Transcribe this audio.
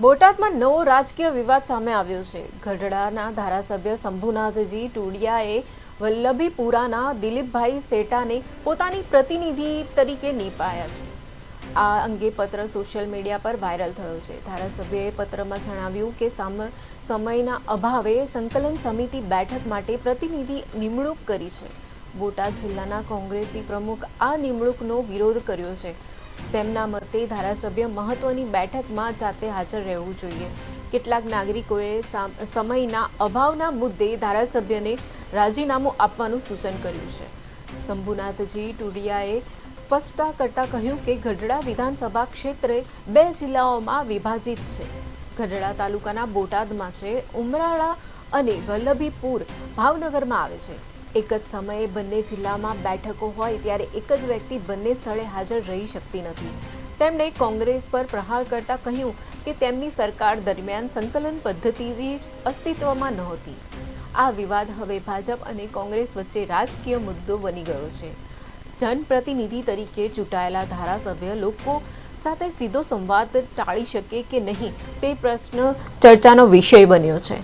બોટાદમાં નવો રાજકીય વિવાદ સામે આવ્યો છે. ગઢડાના ધારાસભ્ય શંભુનાથજી ટુડિયાએ વલ્લભીપુરાના દિલીપભાઈ સેટાને પોતાની પ્રતિનિધિ તરીકે નિપાયા છે. આ અંગે પત્ર સોશિયલ મીડિયા પર વાયરલ થયો છે. ધારાસભ્યએ પત્રમાં જણાવ્યું કે સામ, સમયના અભાવે સંકલન સમિતિ બેઠક માટે પ્રતિનિધિ નિમણૂક કરી છે. બોટાદ જિલ્લાના કોંગ્રેસી પ્રમુખ આ નિમણૂકનો વિરોધ કર્યો છે. તેમના મતે ધારાસભ્ય મહત્વની બેઠકમાં જાતે હાજર રહેવું જોઈએ. કેટલાક નાગરિકોએ સામ- સમયના અભાવના મુદ્દે ધારાસભ્યને રાજીનામું આપવાનું સૂચન કર્યું છે. શંભુનાથજી ટુડિયાએ સ્પષ્ટતા કરતા કહ્યું કે ગઢડા વિધાનસભા ક્ષેત્રે બે જિલ્લાઓમાં વિભાજિત છે. ગઢડા તાલુકાના બોટાદમાં છે, ઉમરાળા અને વલ્લભીપુર ભાવનગરમાં આવે છે. એક જ સમયે બંને જિલ્લામાં બેઠકો હોય ત્યારે એક જ વ્યક્તિ બંને સ્થળે હાજર રહી શકતી નથી. તેમણે કોંગ્રેસ પર પ્રહાર કરતા કહ્યું કે તેમની સરકાર દરમિયાન સંકલન પદ્ધતિ જ અસ્તિત્વમાં નહોતી. આ વિવાદ હવે ભાજપ અને કોંગ્રેસ વચ્ચે રાજકીય મુદ્દો બની ગયો છે. જનપ્રતિનિધિ તરીકે ચૂંટાયેલા ધારાસભ્ય લોકો સાથે સીધો સંવાદ ટાળી શકે કે નહીં તે પ્રશ્ન ચર્ચાનો વિષય બન્યો છે.